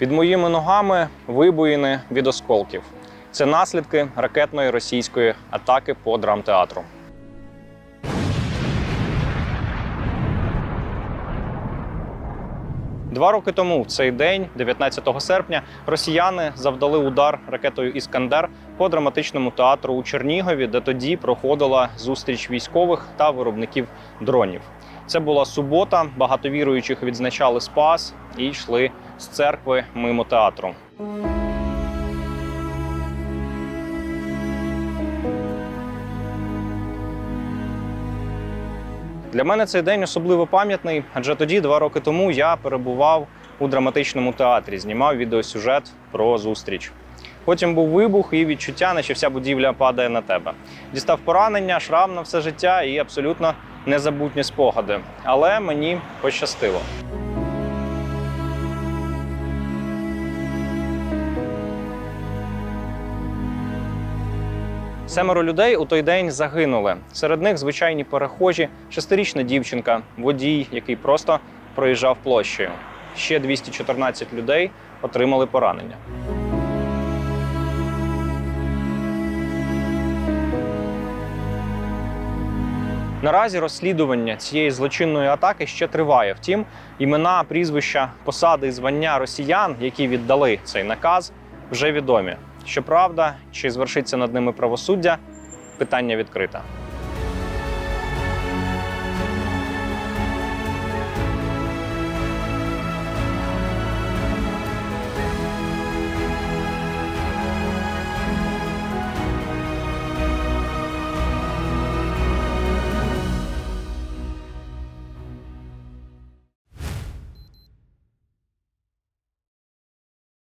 Під моїми ногами вибоїни від осколків. Це наслідки ракетної російської атаки по драмтеатру. Два роки тому, в цей день, 19 серпня, росіяни завдали удар ракетою Іскандер по драматичному театру у Чернігові, де тоді проходила зустріч військових та виробників дронів. Це була субота. Багато віруючих відзначали Спас і йшли з церкви мимо театру. Для мене цей день особливо пам'ятний, адже тоді, два роки тому, я перебував у драматичному театрі, знімав відеосюжет про зустріч. Потім був вибух і відчуття, наче вся будівля падає на тебе. Дістав поранення, шрам на все життя і абсолютно незабутні спогади. Але мені пощастило. Семеро людей у той день загинули. Серед них звичайні перехожі, шестирічна дівчинка, водій, який просто проїжджав площею. Ще 214 людей отримали поранення. Наразі розслідування цієї злочинної атаки ще триває. Втім, імена, прізвища, посади і звання росіян, які віддали цей наказ, вже відомі. Щоправда, чи звершиться над ними правосуддя, питання відкрите.